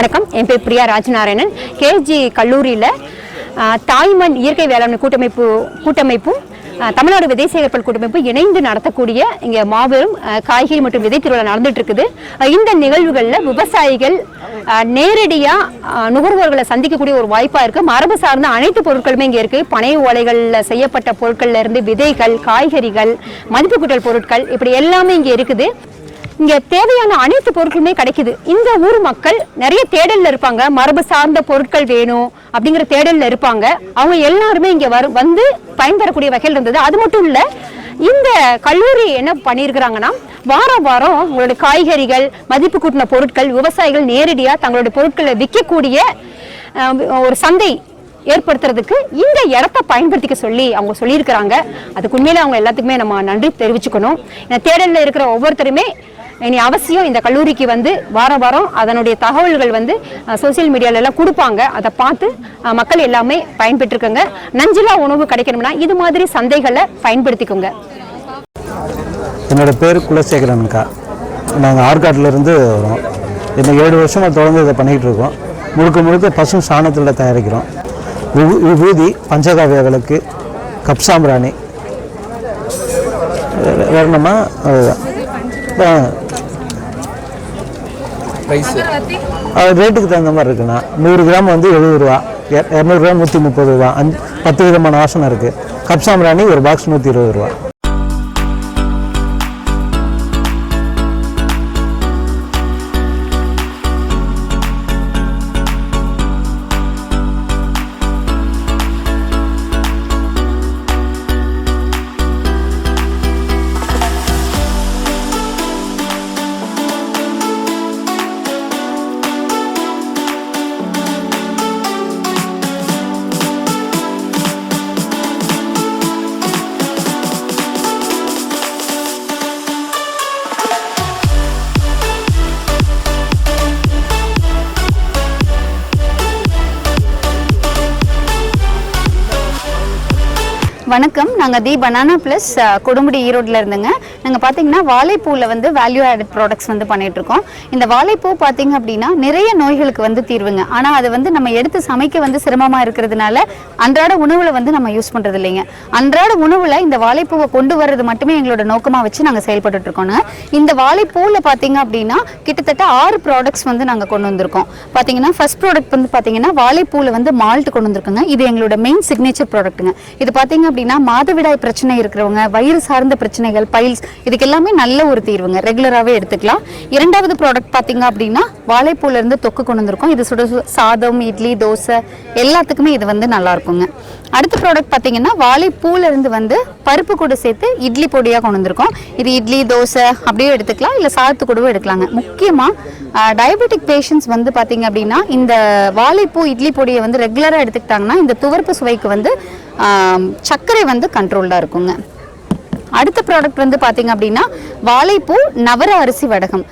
வணக்கம். என் பேர் பிரியா ராஜநாராயணன். கேஜி கல்லூரியில் தாய்மண் இயற்கை வேளாண்மை கூட்டமைப்பு கூட்டமைப்பும் தமிழ்நாடு விதை சேகரிப்பல் கூட்டமைப்பு இணைந்து நடத்தக்கூடிய இங்கே மாபெரும் காய்கறி மற்றும் விதை திருவிழா நடந்துட்டு இருக்குது இந்த நிகழ்வுகளில் விவசாயிகள் நேரடியாக நுகர்வோர்களை சந்திக்கக்கூடிய ஒரு வாய்ப்பாக இருக்குது மரபு சார்ந்த அனைத்து பொருட்களுமே இங்கே இருக்குது பனை ஓலைகளில் செய்யப்பட்ட பொருட்கள்ல இருந்து விதைகள் காய்கறிகள் மதிப்பு கூட்டல் பொருட்கள் இப்படி எல்லாமே இங்கே இருக்குது. இங்க தேவையான அனைத்து பொருட்களுமே கிடைக்குது. இந்த ஊர் மக்கள் நிறைய தேடல்ல இருப்பாங்க. மரபு சார்ந்த பொருட்கள் வேணும் அப்படிங்கிற தேடல்ல இருப்பாங்க. அவங்க எல்லாருமே இங்க வரும் வந்து பயன்பெறக்கூடிய வகையில் இருந்தது. அது மட்டும் இல்ல இந்த கல்லூரி என்ன பண்ணியிருக்கிறாங்கன்னா வாரம் வாரம் உங்களுடைய காய்கறிகள் மதிப்பு கூட்டின பொருட்கள் விவசாயிகள் நேரடியாக தங்களுடைய பொருட்களை விற்கக்கூடிய ஒரு சந்தை ஏற்படுத்துறதுக்கு இந்த இடத்த பயன்படுத்திக்க சொல்லி அவங்க சொல்லியிருக்கிறாங்க. அதுக்கு உண்மையில அவங்க எல்லாத்துக்குமே நம்ம நன்றி தெரிவிச்சுக்கணும். ஏன்னா தேடலில் இருக்கிற ஒவ்வொருத்தருமே இனி அவசியம் இந்த கல்லூரிக்கு வந்து வார வாரம் அதனுடைய தகவல்கள் வந்து சோசியல் மீடியாலெல்லாம் கொடுப்பாங்க. அதை பார்த்து மக்கள் எல்லாமே பயன்பெற்றுக்கோங்க நஞ்சிலா உணவு கிடைக்கணும்னா இது மாதிரி சந்தைகளை பயன்படுத்திக்கோங்க. என்னோட பேர் குலசேகரன்க்கா நாங்கள் ஆற்காட்டிலேருந்து வரோம். இந்த ஏழு வருஷமாக தொடர்ந்து இதை பண்ணிக்கிட்டு இருக்கோம். முழுக்க முழுக்க பசு சாணத்தில் தயாரிக்கிறோம். விபூதி பஞ்சகாவிய விளக்கு கப்சாம்பிராணி வேறு வேற- வேற அது ரேட்டுக்கு தகுந்த மாதிரி இருக்குண்ணா. நூறு கிராம் வந்து எழுபது ரூபா. இர- இரநூறு கிராம் நூற்றி முப்பது ரூபா. அஞ்சு பத்து விதமான வாசனை இருக்குது கப் சாம்பிராணி ஒரு பாக்ஸ் நூற்றி இருபது ரூபா. வணக்கம். நாங்கள் தி பனானா ப்ளஸ் கொடுமுடி ஈரோட்டில் இருந்துங்க. நாங்கள் பார்த்தீங்கன்னா வாழைப்பூவில் வந்து வேல்யூ ஆடட் ப்ராடக்ட்ஸ் வந்து பண்ணிகிட்ருக்கோம் இருக்கோம் இந்த வாழைப்பூ பார்த்தீங்க அப்படின்னா நிறைய நோய்களுக்கு வந்து தீர்வுங்க. ஆனால் அது வந்து நம்ம எடுத்து சமைக்க வந்து சிரமமாக இருக்கிறதுனால அன்றாட உணவில் வந்து நம்ம யூஸ் பண்ணுறது இல்லைங்க அன்றாட உணவில் இந்த வாழைப்பூவை கொண்டு வர்றது மட்டுமே எங்களோட நோக்கமாக வச்சு நாங்கள் செயல்பட்டுட்ருக்கோங்க. இந்த வாழைப்பூவில் பார்த்தீங்க அப்படின்னா கிட்டத்தட்ட ஆறு ப்ராடக்ட்ஸ் வந்து நாங்கள் கொண்டு வந்திருக்கோம். பார்த்தீங்கன்னா ஃபர்ஸ்ட் ப்ராடக்ட் வந்து பார்த்தீங்கன்னா வாழைப்பூவில் வந்து மால்ட் கொண்டு வந்திருக்கோங்க. இது எங்களோட மெயின் சிக்னேச்சர் ப்ராடக்ட்டுங்க இது பார்த்தீங்க அப்படின்னா மாதவிடாய் பிரச்சனை இருக்கிறவங்க வயிறு சார்ந்த பிரச்சனைகள் பைல்ஸ் இதுக்கு எல்லாமே நல்ல ஒரு தீர்வுங்க. ரெகுலராகவே எடுத்துக்கலாம். இரண்டாவது ப்ராடக்ட் பார்த்தீங்க அப்படின்னா வாழைப்பூல இருந்து தொக்கு கொண்டு வந்திருக்கோம். இது சுட சாதம் இட்லி தோசை எல்லாத்துக்குமே இது வந்து நல்லா இருக்குங்க. அடுத்த ப்ராடக்ட் பார்த்தீங்கன்னா வாழைப்பூல இருந்து வந்து பருப்பு கூட சேர்த்து இட்லி பொடியாக கொண்டு வந்திருக்கோம். இது இட்லி தோசை அப்படியே எடுத்துக்கலாம். இல்லை சாதத்து கூடவும் எடுக்கலாங்க. முக்கியமாக டயபெட்டிக் பேஷண்ட்ஸ் வந்து பார்த்தீங்க அப்படின்னா இந்த வாழைப்பூ இட்லி பொடியை வந்து ரெகுலராக எடுத்துக்கிட்டாங்கன்னா இந்த துவர்ப்பு சுவைக்கு வந்து சர்க்கரை வந்து கண்ட்ரோல்டாக இருக்குங்க. அடுத்த ப்ராடக்ட் வந்து பார்த்தீங்க அப்படின்னா வாழைப்பூ நவர அரிசி வடகம்.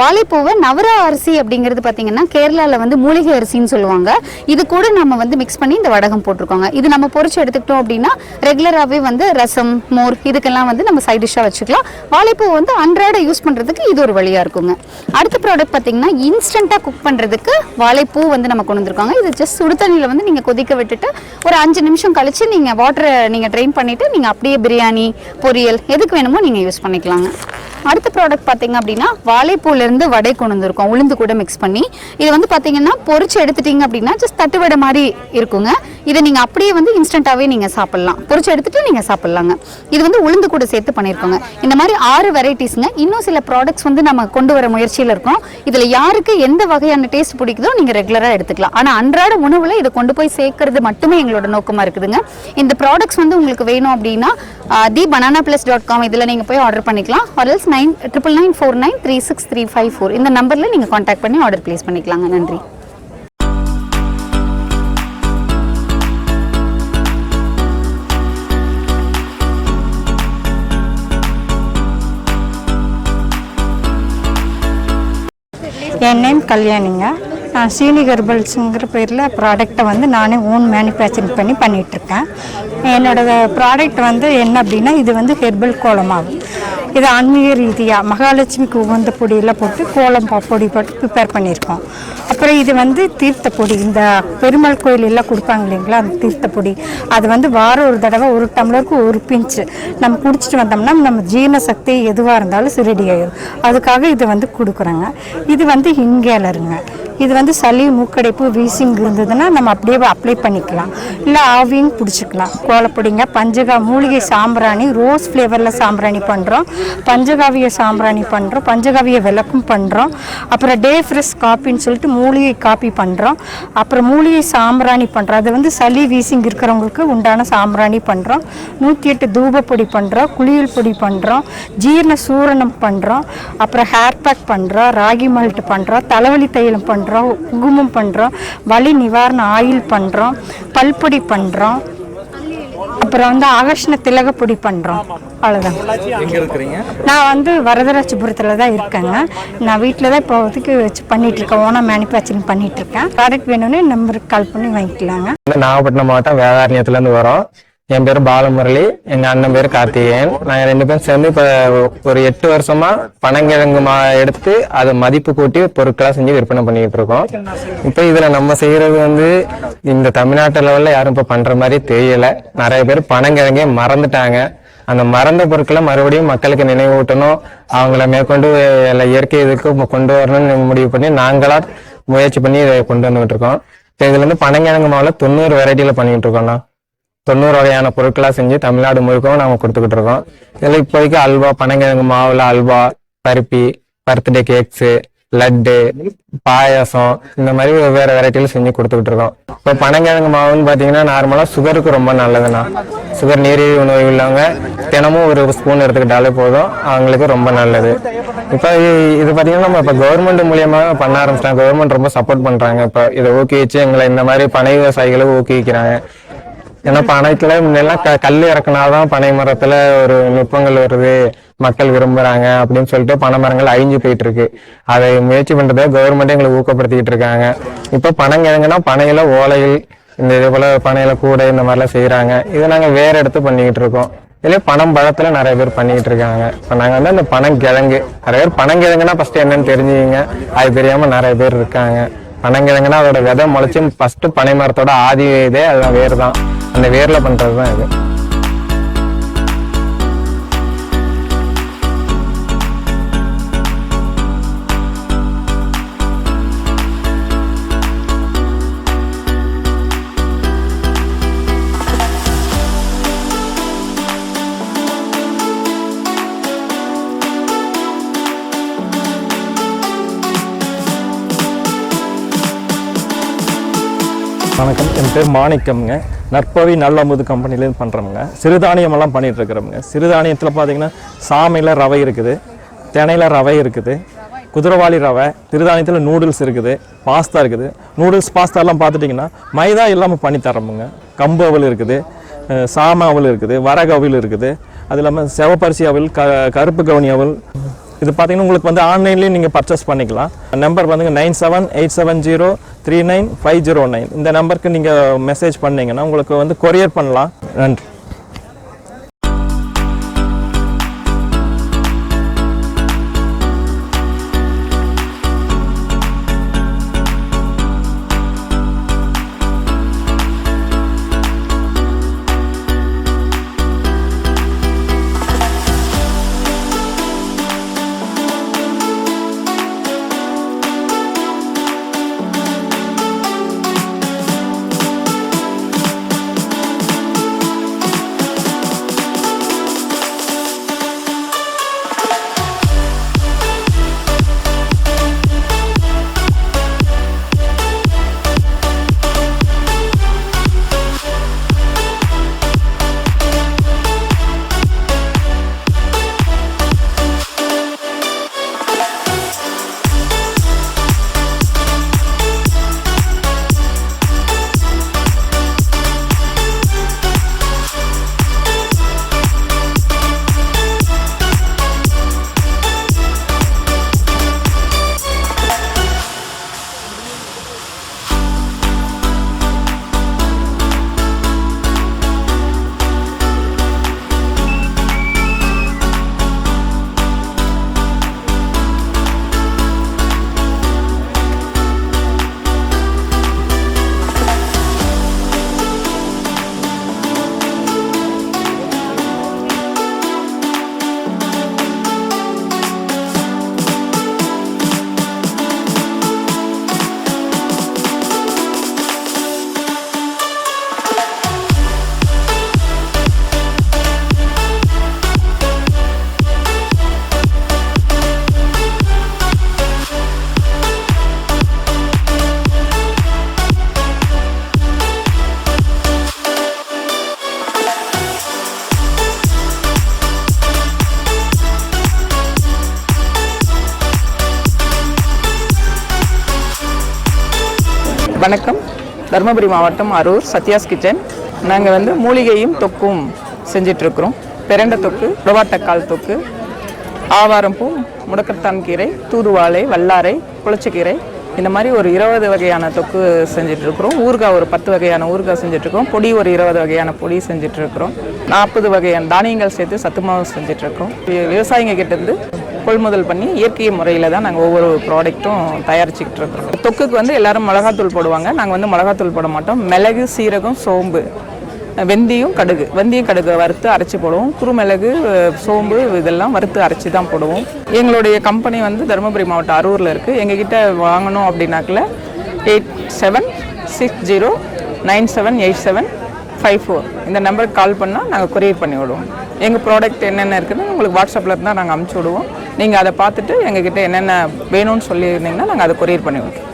வாழைப்பூவை நவர அரிசி அப்படிங்கிறது பார்த்தீங்கன்னா கேரளாவில் வந்து மூலிகை அரிசின்னு சொல்லுவாங்க. இது கூட நம்ம வந்து மிக்ஸ் பண்ணி இந்த வடகம் போட்டிருக்கோங்க. இது நம்ம பொறிச்சு எடுத்துக்கிட்டோம் அப்படின்னா ரெகுலராகவே வந்து ரசம் மோர் இதுக்கெல்லாம் வந்து நம்ம சைட் டிஷ்ஷாக வச்சுக்கலாம். வாழைப்பூ வந்து அன்றாட யூஸ் பண்ணுறதுக்கு இது ஒரு வழியாக இருக்குங்க. அடுத்த ப்ராடக்ட் பார்த்தீங்கன்னா இன்ஸ்டண்ட்டாக குக் பண்ணுறதுக்கு வாழைப்பூ வந்து நம்ம கொண்டு வந்திருக்காங்க. இது ஜஸ்ட் சுடு தண்ணியில் வந்து நீங்கள் கொதிக்க விட்டுட்டு ஒரு அஞ்சு நிமிஷம் கழித்து நீங்கள் வாட்டரை நீங்கள் ட்ரெயின் பண்ணிவிட்டு நீங்கள் அப்படியே பிரியாணி பொரி பொரியல் எதுக்கு வேணுமோ நீங்கள் யூஸ் பண்ணிக்கலாங்க. அடுத்த ப்ராடக்ட் பார்த்தீங்க அப்படின்னா வாழைப்பூலேருந்து வடை கொண்டு வந்திருக்கோம். உளுந்து கூட மிக்ஸ் பண்ணி. இது வந்து பார்த்தீங்கன்னா பொரிச்சு எடுத்துட்டீங்க அப்படின்னா ஜஸ்ட் தட்டு வடை மாதிரி இருக்குங்க. இதை நீங்கள் அப்படியே வந்து இன்ஸ்டண்ட்டாகவே நீங்கள் சாப்பிட்லாம். பொரிச்சு எடுத்துட்டு நீங்கள் சாப்பிட்லாங்க. இது வந்து உளுந்து கூட சேர்த்து பண்ணியிருக்கோங்க இந்த மாதிரி ஆறு வெரைட்டிஸுங்க இன்னும் சில ப்ராடக்ட்ஸ் வந்து நம்ம கொண்டு வர முயற்சியில் இருக்கோம். இதில் யாருக்கு எந்த வகையான டேஸ்ட் பிடிக்குதோ நீங்கள் ரெகுலராக எடுத்துக்கலாம். ஆனால் அன்றாட உணவில் இதை கொண்டு போய் சேர்க்கறது மட்டுமே எங்களோட நோக்கமாக இருக்குதுங்க. இந்த ப்ராடக்ட்ஸ் வந்து உங்களுக்கு வேணும் அப்படின்னா the banana plus dot com இதில் நீங்கள் போய் ஆர்டர் பண்ணிக்கலாம். Or else nine triple nine four nine three six three five four இந்த நம்பரில் நீங்கள் காண்டாக்ட் பண்ணி ஆர்டர் ப்ளேஸ் பண்ணிக்கலாங்க. நன்றி. என் நேம் கல்யாணிங்க. நான் சீனி ஹெர்பல்ஸுங்கிற பேரில் ப்ராடக்ட்டை வந்து நானே ஓன் மேனுஃபேக்சரிங் பண்ணி பண்ணிகிட்ருக்கேன். என்னோட ப்ராடக்ட் வந்து என்ன அப்படின்னா இது வந்து ஹெர்பல் கோலமாகும். இது ஆன்மீக ரீதியாக மகாலட்சுமிக்கு உகந்த பொடியெல்லாம் போட்டு கோலம் பொடி போட்டு ப்ரிப்பேர் பண்ணியிருக்கோம். அப்புறம் இது வந்து தீர்த்த பொடி. இந்த பெருமாள் கோயில் எல்லாம் கொடுப்பாங்க இல்லைங்களா அந்த தீர்த்த பொடி. அது வந்து வாரம் ஒரு தடவை ஒரு டம்ளருக்கு ஒரு பிஞ்சு. நம்ம குடிச்சிட்டு வந்தோம்னா நம்ம ஜீரண சக்தி எதுவாக இருந்தாலும் ரெடி ஆயிடும் அதுக்காக இது வந்து கொடுக்குறாங்க. இது வந்து இங்கேலருங்க. இது வந்து சளி மூக்கடைப்பு வீசிங் இருந்ததுன்னா நம்ம அப்படியே அப்ளை பண்ணிக்கலாம். இல்லை ஆவியும் பிடிச்சிக்கலாம். கோலப்பொடிங்க பஞ்சகா மூலிகை சாம்பிராணி ரோஸ் ஃப்ளேவரில் சாம்பிராணி பண்ணுறோம் பஞ்சகாவிய சாம்பிராணி பண்ணுறோம் பஞ்சகாவிய விளக்கும் பண்ணுறோம் அப்புறம் டே ஃப்ரெஷ் காப்பின்னு சொல்லிட்டு மூலிகை காப்பி பண்ணுறோம் அப்புறம் மூலிகை சாம்பிராணி பண்ணுறோம் அது வந்து சளி வீசிங் இருக்கிறவங்களுக்கு உண்டான சாம்பிராணி பண்ணுறோம் நூற்றி எட்டு தூபப்பொடி பண்ணுறோம் குளியல் பொடி பண்ணுறோம் ஜீரண சூரணம் பண்ணுறோம் அப்புறம் ஹேர் பேக் பண்ணுறோம் ராகி மால்ட் பண்ணுறோம் தலைவலி தைலம் பண்ணுறோம் குங்குமம் பண்ணுறோம் வலி நிவாரண ஆயில் பண்ணுறோம் பல்பொடி பண்ணுறோம் அப்புறம் வந்து ஆகர்ஷண திலக பொடி பண்ணுறோம் அவ்வளோதான் நான் வந்து வரதராஜபுரத்தில் தான் இருக்கேங்க. நான் வீட்டில் தான் இப்போதைக்கு வச்சு பண்ணிட்டு இருக்கேன் ஓனா மேனுஃபேக்சரிங் பண்ணிட்டு இருக்கேன் ப்ராடக்ட் வேணும்னு நம்பருக்கு கால் பண்ணி வாங்கிக்கலாங்க. நாகப்பட்டினம் மாவட்டம் வேதாரண்யத்துல இருந்து வரோம். என் பேர் பாலமுரளி. எங்க அண்ணன் பேர் கார்த்திகேயன். நாங்க ரெண்டு பேரும் சேர்ந்து இப்ப ஒரு எட்டு வருஷமா பனங்கிழங்கு மா எடுத்து அதை மதிப்பு கூட்டி பொருட்களா செஞ்சு விற்பனை பண்ணிட்டு இருக்கோம். இப்ப இதுல நம்ம செய்யறது வந்து இந்த தமிழ்நாட்டு லெவல்ல யாரும் இப்ப பண்ற மாதிரி தெரியல. நிறைய பேர் பனங்கிழங்கே மறந்துட்டாங்க. அந்த மறந்த பொருட்களை மறுபடியும் மக்களுக்கு நினைவூட்டணும். அவங்கள மேற்கொண்டு எல்லா இயற்கை இதுக்கு கொண்டு வரணும்னு முடிவு பண்ணி நாங்களா முயற்சி பண்ணி இதை கொண்டு வந்துகிட்டு இருக்கோம். இதுல இருந்து பனங்கிழங்கு மாவுல தொண்ணூறு வெரைட்டில பண்ணிட்டு இருக்கோம்ண்ணா தொண்ணூறு வகையான பொருட்களாக செஞ்சு தமிழ்நாடு முழுக்கவும் நாம கொடுத்துக்கிட்டு இருக்கோம். இதில் இப்போதைக்கு அல்வா பனங்கிழங்கு மாவில் அல்வா பருப்பி பர்த்டே கேக்ஸு லட்டு பாயாசம் இந்த மாதிரி வெவ்வேறு வெரைட்டியில் செஞ்சு கொடுத்துக்கிட்டு இருக்கோம். இப்போ பனங்கிழங்கு மாவுன்னு பார்த்தீங்கன்னா நார்மலாக சுகருக்கு ரொம்ப நல்லதுண்ணா. சுகர் நீரிழிவு நோய் உள்ளவங்க தினமும் ஒரு ஸ்பூன் எடுத்துக்கிட்டாலே போதும். அவங்களுக்கு ரொம்ப நல்லது. இப்போ இது பார்த்தீங்கன்னா நம்ம இப்போ கவர்மெண்ட் மூலியமாக பண்ண ஆரம்பிச்சிட்டாங்க. கவர்மெண்ட் ரொம்ப சப்போர்ட் பண்ணுறாங்க இப்போ இதை ஊக்குவிச்சு எங்களை இந்த மாதிரி பனை விவசாயிகளை ஊக்குவிக்கிறாங்க. ஏன்னா பனைக்குள்ள முன்னெல்லாம் க கல் இறக்குனாதான் பனை மரத்துல ஒரு நுட்பங்கள் வருது. மக்கள் விரும்புறாங்க அப்படின்னு சொல்லிட்டு பனை மரங்கள் அழிஞ்சு போயிட்டு இருக்கு அதை முயற்சி பண்றதை கவர்மெண்ட் எங்களை ஊக்கப்படுத்திக்கிட்டு இருக்காங்க. இப்ப பனங்கிழங்குனா பனையில ஓலைகள் இந்த இது போல பனையில கூடை இந்த மாதிரிலாம் செய்யறாங்க இதை நாங்க வேற எடுத்து பண்ணிக்கிட்டு இருக்கோம். இதுல பனம் பழத்துல நிறைய பேர் பண்ணிக்கிட்டு இருக்காங்க. இப்போ நாங்கள் வந்து அந்த பனங்கிழங்கு நிறைய பேர் பனங்கிழங்குனா ஃபர்ஸ்ட் என்னன்னு தெரிஞ்சுக்கிங்க. அது தெரியாம நிறைய பேர் இருக்காங்க. பனங்கிழங்குனா அதோட விதை முளைச்சு ஃபர்ஸ்ட் பனை மரத்தோட ஆதி இதே அதுதான் வேர் தான் அந்த வேர்ல பண்றது தான் இது. வணக்கம். என் பேர் மாணிக்கம்ங்க. நற்பவி நல்லமுது கம்பெனிலேருந்து பண்ணுறோமுங்க சிறுதானியமெல்லாம் பண்ணிட்டு சிறுதானியத்தில் பார்த்தீங்கன்னா சாமையில் ரவை இருக்குது தினையில் ரவை இருக்குது குதிரவாளி ரவை சிறுதானியத்தில் நூடுல்ஸ் இருக்குது பாஸ்தா இருக்குது. நூடுல்ஸ் பாஸ்தாலாம் பார்த்துட்டிங்கன்னா மைதா இல்லாமல் பண்ணி தரோமுங்க. கம்பு அவல் இருக்குது சாம அவல் இருக்குது வரகு அவல் இருக்குது. அது இல்லாமல் செவப்பரிசி அவல் க கருப்பு கவுனி அவல் இது பார்த்தீங்கன்னா உங்களுக்கு வந்து ஆன்லைன்லேயும் நீங்கள் பர்ச்சேஸ் பண்ணிக்கலாம். நம்பர் வந்துங்க nine seven eight seven zero three nine five zero nine இந்த நம்பருக்கு நீங்கள் மெசேஜ் பண்ணீங்கன்னா உங்களுக்கு வந்து கொரியர் பண்ணலாம். நன்றி. வணக்கம். தருமபுரி மாவட்டம் அரூர் சத்யாஸ் கிச்சன். நாங்கள் வந்து மூலிகையும் தொக்கும் செஞ்சிட்ருக்குறோம். பிரண்டை தொக்கு புடவாட்டக்கால் தொக்கு ஆவாரம்பூ முடக்கத்தான் கீரை தூதுவாழை வல்லாரை புளிச்சக்கீரை. இந்த மாதிரி ஒரு இருபது வகையான தொக்கு செஞ்சிட்ருக்குறோம். ஊறுகாய் ஒரு பத்து வகையான ஊறுகாய் செஞ்சிட்ருக்கோம் பொடி ஒரு இருபது வகையான பொடி செஞ்சிட்ருக்குறோம். நாற்பது வகையான தானியங்கள் சேர்த்து சத்து செஞ்சிட்ருக்கோம் விவசாயிங்க கிட்டேருந்து கொள்முதல் பண்ணி இயற்கை முறையில் தான் நாங்கள் ஒவ்வொரு ப்ராடக்ட்டும் தயாரிச்சுக்கிட்டு இருக்கிறோம். தொக்குக்கு வந்து எல்லாரும் மிளகாத்தூள் போடுவாங்க. நாங்கள் வந்து மிளகாத்தூள் போட மாட்டோம். மிளகு சீரகம் சோம்பு வெந்தயம் கடுகு. வெந்தயம் கடுகு வறுத்து அரைச்சி போடுவோம். குறுமிளகு சோம்பு இதெல்லாம் வறுத்து அரைச்சி தான் போடுவோம். எங்களுடைய கம்பெனி வந்து தருமபுரி மாவட்டம் அரூரில் இருக்குது எங்ககிட்ட வாங்கணும் அப்படின்னாக்கில் eight seven six zero nine seven eight seven five four இந்த நம்பருக்கு கால் பண்ணால் நாங்கள் கொரியர் பண்ணி விடுவோம். எங்கள் ப்ராடக்ட் என்னென்ன இருக்குதுன்னு உங்களுக்கு வாட்ஸ்அப்பில் இருந்தால் நாங்கள் அமுச்சு விடுவோம். நீங்கள் அதை பார்த்துட்டு எங்ககிட்ட என்னென்ன வேணும்னு சொல்லியிருந்தீங்கன்னா நாங்கள் அதை கொரியர் பண்ணி விடுவோம்.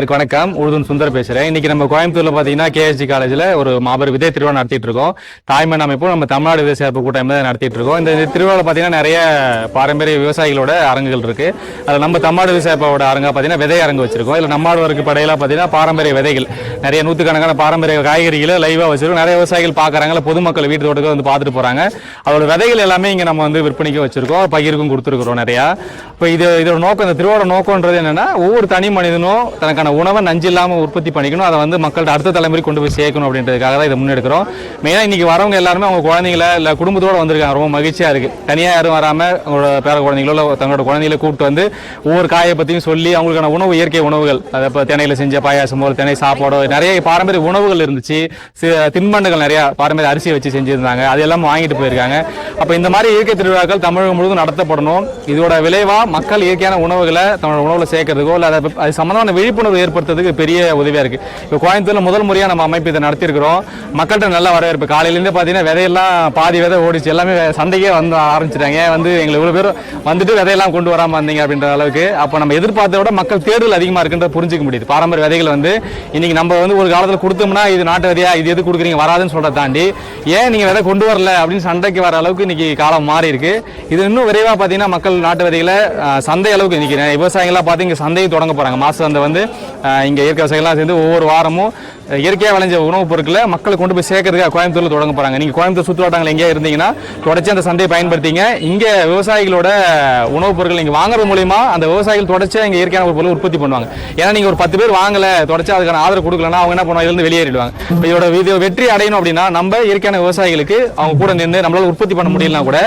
நேருக்கு வணக்கம். உழுதுன் சுந்தர் பேசுறேன். இன்னைக்கு நம்ம கோயம்புத்தூர்ல பாத்தீங்கன்னா கேஎஸ்ஜி காலேஜ்ல ஒரு மாபெரும் விதை திருவிழா நடத்திட்டு இருக்கோம். தாய்மன் அமைப்பும் நம்ம தமிழ்நாடு விவசாய கூட்டம் தான் நடத்திட்டு இருக்கோம். இந்த திருவிழாவில் பாத்தீங்கன்னா நிறைய பாரம்பரிய விவசாயிகளோட அரங்குகள் இருக்கு. அதுல நம்ம தமிழ்நாடு விவசாயப்போட அரங்கா பாத்தீங்கன்னா விதை அரங்கு வச்சிருக்கோம். இதுல நம்மாடுவருக்கு படையில பாத்தீங்கன்னா பாரம்பரிய விதைகள். நிறைய நூற்றுக்கணக்கான பாரம்பரிய காய்கறிகளை லைவா வச்சிருக்கோம். நிறைய விவசாயிகள் பாக்குறாங்க. பொதுமக்கள் வீட்டு தோட்டத்துக்கு வந்து பார்த்துட்டு போறாங்க. அதோட விதைகள் எல்லாமே இங்க நம்ம வந்து விற்பனைக்கு வச்சிருக்கோம். பகிர்க்கும் கொடுத்துருக்குறோம் நிறைய. இப்போ இது இதோட நோக்கம் இந்த திருவிழா நோக்கம்ன்றது என்னன்னா ஒவ்வொரு தனி மனிதனும் தனக்கான உணவை நஞ்சு இல்லாமல் உற்பத்தி பண்ணிக்கணும். அதை வந்து மக்கள்கிட்ட அடுத்த தலைமுறை கொண்டு போய் சேர்க்கணும் அப்படின்றதுக்காக தான் இதை முன்னெடுக்கிறோம். மெயினாக இன்னைக்கு வரவங்க எல்லாருமே அவங்க குழந்தைங்கள இல்லை குடும்பத்தோட வந்திருக்காங்க. ரொம்ப மகிழ்ச்சியாக இருக்கு. தனியாக யாரும் வராம அவங்களோட பேர குழந்தைங்களோ இல்லை தங்களோட குழந்தைகளை கூப்பிட்டு வந்து ஒவ்வொரு காயை பற்றியும் சொல்லி அவங்களுக்கான உணவு இயற்கை உணவுகள் அதை இப்போ தினையில் செஞ்ச பாயாசமோ இல்லை திணை சாப்பாடோ நிறைய பாரம்பரிய உணவுகள் இருந்துச்சு. தின்பண்டங்கள் நிறையா பாரம்பரிய அரிசியை வச்சு செஞ்சுருந்தாங்க. அதெல்லாம் வாங்கிட்டு போயிருக்காங்க. அப்போ இந்த மாதிரி இயற்கை திருவிழாக்கள் தமிழகம் முழுவதும் நடத்தப்படணும். இதோட விளைவாக மக்கள் இயற்கையான உணவுகளை தமிழ் உணவுல சேர்க்கறதுக்கோ இல்லை அதை அது சம்மந்தமான விழிப்புணர்வு ஏற்படுத்துறதுக்கு பெரிய உதவியாக இருக்குது இப்போ கோயம்புத்தூரில் முதல் முறையாக நம்ம அமைப்பு இதை நடத்தியிருக்கிறோம். மக்கள்கிட்ட நல்ல வரவேற்பு. காலையிலேருந்து பார்த்தீங்கன்னா விதையெல்லாம் பாதி விதை ஓடிச்சு எல்லாமே சந்தைக்கே வந்து ஆரம்பிச்சிட்டாங்க. வந்து எங்களுக்கு இவ்வளோ பேர் வந்துட்டு விதையெல்லாம் கொண்டு வராமல் வந்தீங்க அப்படின்ற அளவுக்கு அப்போ நம்ம எதிர்பார்த்த விட மக்கள் தேடுதல் அதிகமாக இருக்குன்றத புரிஞ்சுக்க முடியுது. பாரம்பரிய விதைகள் வந்து இன்றைக்கி நம்ம வந்து ஒரு காலத்தில் கொடுத்தோம்னா இது நாட்டு விதையா இது எது கொடுக்குறீங்க? வராதுன்னு சொல்கிறத தாண்டி ஏன் நீங்கள் விதை கொண்டு வரல அப்படின்னு சண்டைக்கு வர அளவுக்கு இன்றைக்கி காலம் மாறி இருக்கு. இது இன்னும் விரைவாக பார்த்தீங்கன்னா மக்கள் நாட்டு விதைகளை சந்தை அளவுக்கு நிற்கிறேன் விவசாயிகளாக பார்த்து இங்கே சந்தையை தொடங்க போகிறாங்க மாசு சந்தை வந்து இங்கே இயற்கை விவசாயிகள்லாம் சேர்ந்து ஒவ்வொரு வாரமும் இயற்கையாக விளைஞ்ச உணவுப் பொருட்களை மக்களை கொண்டு போய் சேர்க்கறதுக்காக கோயம்புத்தூர்ல தொடங்க போகிறாங்க நீங்கள் கோயம்புத்தூர் சுற்றுவாட்டங்கள் எங்கேயா இருந்தீங்கன்னா தொடர்ச்சி அந்த சந்தையை பயன்படுத்திங்க. இங்கே விவசாயிகளோட உணவுப் பொருட்கள் நீங்கள் வாங்குறது மூலியமா அந்த விவசாயிகள் தொடச்சா இங்கே இயற்கையான ஒரு பொருள் உற்பத்தி பண்ணுவாங்க. ஏன்னா நீங்கள் ஒரு பத்து பேர் வாங்கலை தொடர்ச்சி அதுக்கான ஆதரவு கொடுக்கலன்னா அவங்க என்ன பண்ணுவாங்க? இதுலேருந்து வெளியேறிடுவாங்க. இதோட இது வெற்றி அடையணும் அப்படின்னா நம்ம இயற்கையான விவசாயிகளுக்கு அவங்க கூட நின்று நம்மளால் உற்பத்தி பண்ண முடியும். முடியலனா கூட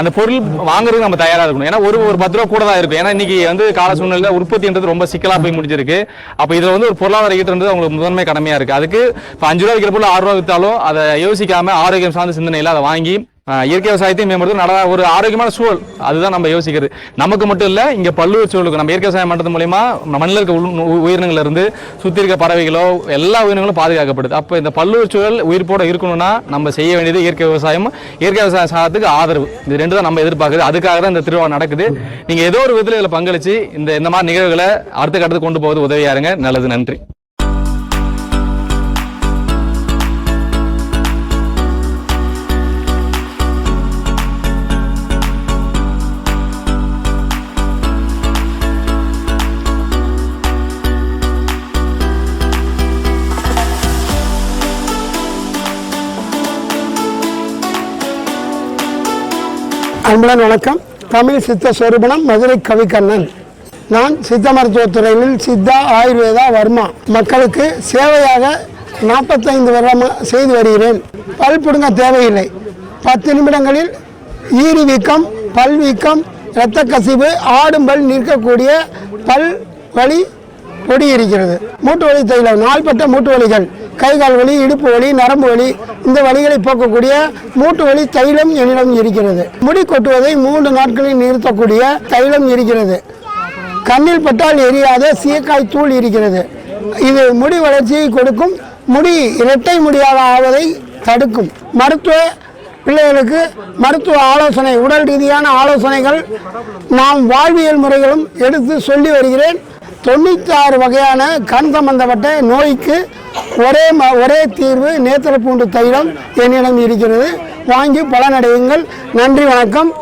அந்த பொருள் வாங்குறதுக்கு நம்ம தயாரா இருக்கணும். ஏன்னா ஒரு ஒரு பத்து ரூபா கூட தான் இருக்கும் ஏன்னா இன்னைக்கு வந்து கால சூழ்நிலை உற்பத்தின்றது ரொம்ப சிக்கலா போய் முடிஞ்சிருக்கு. அப்ப இதுல வந்து ஒரு பொருளாதார ஈட்டுன்றது அவங்களுக்கு முதன்மை கடமையா இருக்கு. அதுக்கு இப்ப அஞ்சு ரூபா விற்கிற பொருள் ஆறு ரூபா வித்தாலும் அதை யோசிக்காம ஆரோக்கியம் சார்ந்த சிந்தனையில அதை வாங்கி இயற்கை விவசாயத்தையும் மேம்படுத்தும் நட ஒரு ஆரோக்கியமான சூழல். அதுதான் நம்ம யோசிக்கிறது. நமக்கு மட்டும் இல்லை இங்கே பல்லுவர் சூழலுக்கு நம்ம இயற்கை விவசாயம் பண்ணுறது மூலயமா மண்ணில் இருக்க உள்- உ- இருந்து சுற்றி இருக்க பறவைகளோ எல்லா உயிரினங்களும் பாதுகாக்கப்படுது. அப்போ இந்த பல்லுவர் சூழல் உயிர்ப்போட இருக்கணும்னா நம்ம செய்ய வேண்டியது இயற்கை விவசாயம் இயற்கை விவசாய சாதத்துக்கு ஆதரவு. இது ரெண்டு தான் நம்ம எதிர்பார்க்குது. அதுக்காக தான் இந்த திருவிழா நடக்குது. நீங்கள் ஏதோ ஒரு விதத்தில் இதில் பங்களிச்சு இந்த இந்த மாதிரி நிகழ்வுகளை அடுத்த கட்டத்துக்கு கொண்டு போவது உதவியாருங்க நல்லது நன்றி. அன்புடன் வணக்கம். தமிழ் சித்த சொரூபணம் மதுரை கவிக்கண்ணன் நான் சித்த மருத்துவத்துறையில் சித்தா ஆயுர்வேதா வர்மா மக்களுக்கு சேவையாக நாற்பத்தைந்து வருடமாக செய்து வருகிறேன். பல் பிடுங்க தேவையில்லை. பத்து நிமிடங்களில் ஈரி வீக்கம் பல் வீக்கம் இரத்த கசிவு ஆடும் பல் நிற்கக்கூடிய பல் வலி பொடி இருக்கிறது மூட்டு வலி தைலம் நாள்பட்ட மூட்டு வலிகள் கை கால் வலி இடுப்பு வலி நரம்பு வலி இந்த வலிகளை போக்கக்கூடிய மூட்டு வலி தைலம் என்னிடம் இருக்கிறது. முடி கொட்டுவதை மூன்று நாட்களில் நிறுத்தக்கூடிய தைலம் இருக்கிறது. கண்ணில் பட்டால் எரியாத சீக்காய் தூள் இருக்கிறது. இது முடி வளர்ச்சியை கொடுக்கும். முடி இரட்டை முடியாக ஆவதை தடுக்கும். மருத்துவ பிள்ளைகளுக்கு மருத்துவ ஆலோசனை உடல் ரீதியான ஆலோசனைகள் நாம் வாழ்வியல் முறைகளும் எடுத்து சொல்லி வருகிறேன். தொண்ணூற்றி ஆறு வகையான கண் சம்பந்தப்பட்ட நோய்க்கு ஒரே ம ஒரே தீர்வு நேத்திரப்பூண்டு தைலம் என்னிடம் இருக்கிறது. வாங்கி பலனடையுங்கள். நன்றி வணக்கம்.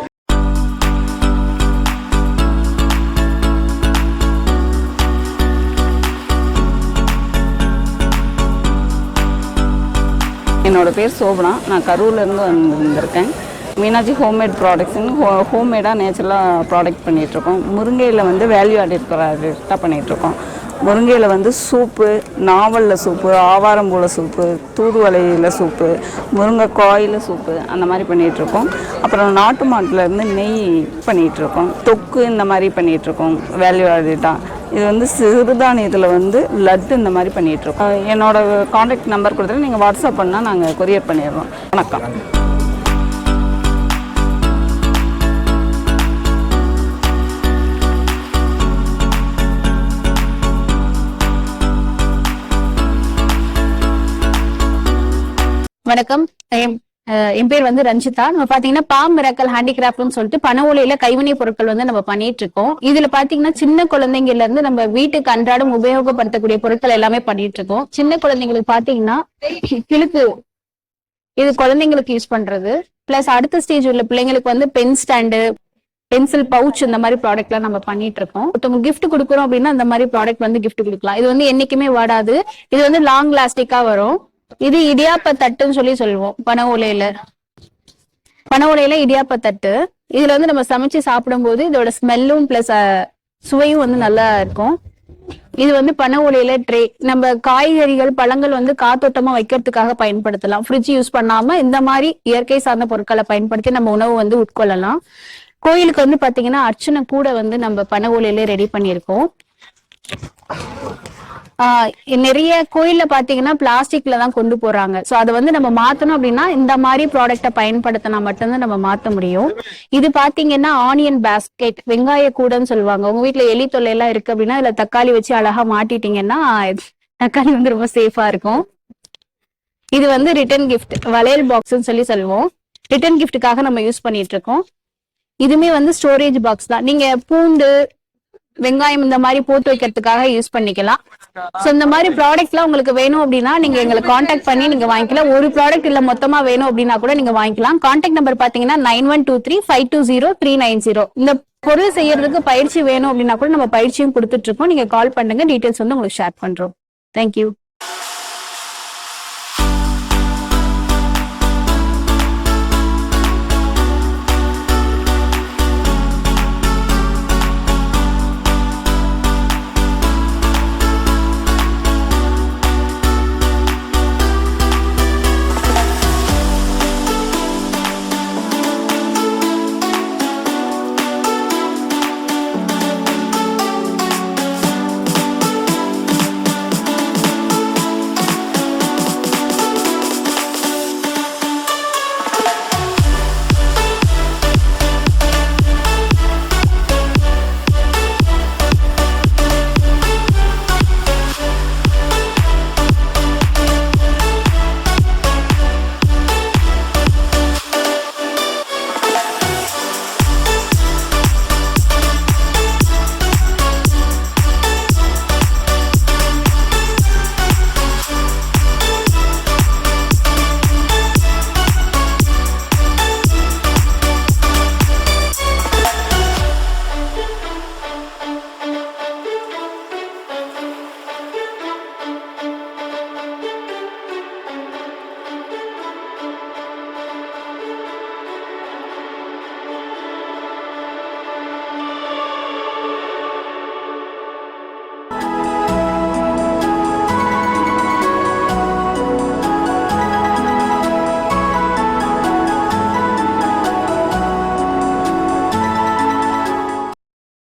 என்னோட பேர் சோபனா. நான் கரூர்லேருந்து வந்திருக்கேன். மீனாட்சி ஹோம்மேட் ப்ராடக்ட்ஸ்னு ஹோ ஹோம்மேடாக நேச்சுரலாக ப்ராடக்ட் பண்ணிகிட்ருக்கோம் முருங்கையில் வந்து வேல்யூ ஆடட் ப்ராடக்டாக பண்ணிகிட்ருக்கோம் முருங்கையில் வந்து சூப்பு நாவலில் சூப்பு ஆவாரம்பூல சூப்பு தூதுவளையில் சூப்பு முருங்கைக்காயில் சூப்பு அந்த மாதிரி பண்ணிகிட்ருக்கோம் அப்புறம் நாட்டு மாட்டிலேருந்து நெய் பண்ணிகிட்ருக்கோம் தொக்கு இந்த மாதிரி பண்ணிகிட்ருக்கோம் வேல்யூ ஆடிட்டாக இது வந்து சிறுதானியத்தில் வந்து லட்டு இந்த மாதிரி பண்ணிகிட்ருக்கோம் என்னோடய காண்டாக்ட் நம்பர் கொடுத்துட்டு நீங்கள் வாட்ஸ்அப் பண்ணால் நாங்கள் கொரியர் பண்ணிடுறோம். வணக்கம். வணக்கம். என் பேர் வந்து ரஞ்சிதா. நம்ம பாத்தீங்கன்னா பாம் மிராக்கல் ஹேண்டிகிராஃப்ட்னு சொல்லிட்டு பண ஓலையில கைவினை பொருட்கள் வந்து நம்ம பண்ணிட்டு இருக்கோம். இதுல பாத்தீங்கன்னா சின்ன குழந்தைங்கல இருந்து நம்ம வீட்டுக்கு அன்றாடம் உபயோகப்படுத்தக்கூடிய பொருட்கள் எல்லாமே பண்ணிட்டு இருக்கோம். சின்ன குழந்தைங்களுக்கு பாத்தீங்கன்னா கிழக்கு இது குழந்தைங்களுக்கு யூஸ் பண்றது. பிளஸ் அடுத்த ஸ்டேஜ் உள்ள பிள்ளைங்களுக்கு வந்து பென் ஸ்டாண்டு பென்சில் பவுச் இந்த மாதிரி ப்ராடக்ட்லாம் நம்ம பண்ணிட்டு இருக்கோம். ஒருத்தவங்க கிஃப்ட் கொடுக்குறோம் அப்படின்னா அந்த மாதிரி ப்ராடக்ட் வந்து கிஃப்ட் கொடுக்கலாம். இது வந்து என்னைக்குமே வாடாது. இது வந்து லாங் லாஸ்டிக்கா வரும். இது இடியாப்ப தட்டுன்னு சொல்லி சொல்லுவோம் பன ஓலையில. பன ஓலையில இடியாப்ப தட்டு. இதுல வந்து நம்ம சமைச்சு சாப்பிடும்போது இதோட ஸ்மெல்லும் பிளஸ் சுவையும் வந்து நல்லா இருக்கும். இது வந்து பன ஓலையில ட்ரே நம்ம காய்கறிகள் பழங்கள் வந்து காத்தோட்டமா வைக்கிறதுக்காக பயன்படுத்தலாம். ஃப்ரிட்ஜ் யூஸ் பண்ணாம இந்த மாதிரி இயற்கை சார்ந்த பொருட்களை பயன்படுத்தி நம்ம உணவு வந்து உட்கொள்ளலாம். கோயிலுக்கு வந்து பாத்தீங்கன்னா அர்ச்சனை கூட வந்து நம்ம பன உலையில ரெடி பண்ணியிருக்கோம். நிறைய கோயில்ல பாத்தீங்கன்னா பிளாஸ்டிக்ல தான் கொண்டு போறாங்க. சோ அதை வந்து நம்ம மாத்தணும் அப்படின்னா இந்த மாதிரி ப்ராடக்ட்டை பயன்படுத்தினா மட்டும்தான் நம்ம மாத்த முடியும். இது பாத்தீங்கன்னா ஆனியன் பாஸ்கெட் வெங்காய கூடன்னு சொல்லுவாங்க. உங்க வீட்டுல எலி தொல்லை எல்லாம் இருக்கு அப்படின்னா இதுல தக்காளி வச்சு அழகா மாட்டிட்டீங்கன்னா தக்காளி வந்து ரொம்ப சேஃபா இருக்கும். இது வந்து ரிட்டர்ன் கிஃப்ட் வளையல் பாக்ஸ்னு சொல்லி சொல்லுவோம். ரிட்டர்ன் கிஃப்ட்டுக்காக நம்ம யூஸ் பண்ணிட்டு இருக்கோம். இதுமே வந்து ஸ்டோரேஜ் பாக்ஸ் தான். நீங்க பூண்டு வெங்காயம் இந்த மாதிரி போட்டு வைக்கிறதுக்காக யூஸ் பண்ணிக்கலாம். சோ இந்த மாதிரி ப்ராடக்ட்லாம் உங்களுக்கு வேணும் அப்படின்னா நீங்க எங்களை காண்டாக்ட் பண்ணி நீங்க வாங்கிக்கலாம். ஒரு ப்ராடக்ட் இல்ல மொத்தமா வேணும் அப்படின்னா கூட நீங்க வாங்கிக்கலாம். காண்டாக்ட் நம்பர் பாத்தீங்கன்னா nine one two three five two zero three nine zero இந்த பொருள் செய்யறதுக்கு பயிற்சி வேணும் அப்படின்னா கூட நம்ம பயிற்சியும் கொடுத்துட்டு இருக்கோம். நீங்க கால் பண்ணுங்க. டீடைல்ஸ் வந்து உங்களுக்கு ஷேர் பண்றோம். தேங்க்யூ